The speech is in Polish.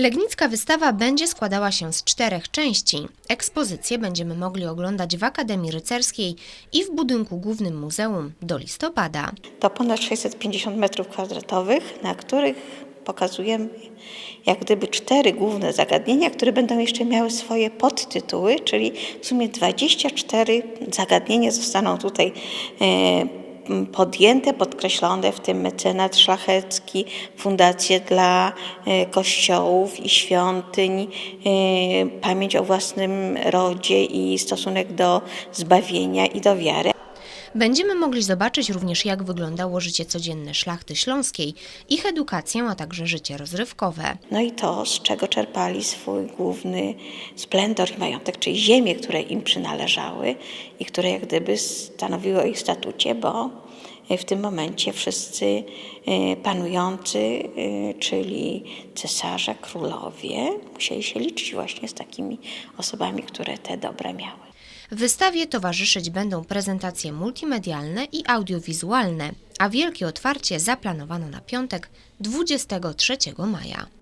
Legnicka wystawa będzie składała się z czterech części. Ekspozycję będziemy mogli oglądać w Akademii Rycerskiej i w budynku głównym muzeum do listopada. To ponad 650 metrów kwadratowych, na których pokazujemy jak gdyby cztery główne zagadnienia, które będą jeszcze miały swoje podtytuły, czyli w sumie 24 zagadnienia zostaną tutaj e, podjęte, podkreślone, w tym mecenat szlachecki, fundacje dla e, kościołów i świątyń, e, pamięć o własnym rodzie i stosunek do zbawienia i do wiary. Będziemy mogli zobaczyć również, jak wyglądało życie codzienne szlachty śląskiej, ich edukację, a także życie rozrywkowe. No i to, z czego czerpali swój główny splendor i majątek, czyli ziemie, które im przynależały i które jak gdyby stanowiły o ich statucie, bo w tym momencie wszyscy e, panujący, e, czyli cesarze, królowie, musieli się liczyć właśnie z takimi osobami, które te dobra miały. Wystawie towarzyszyć będą prezentacje multimedialne i audiowizualne, a wielkie otwarcie zaplanowano na piątek 23 maja.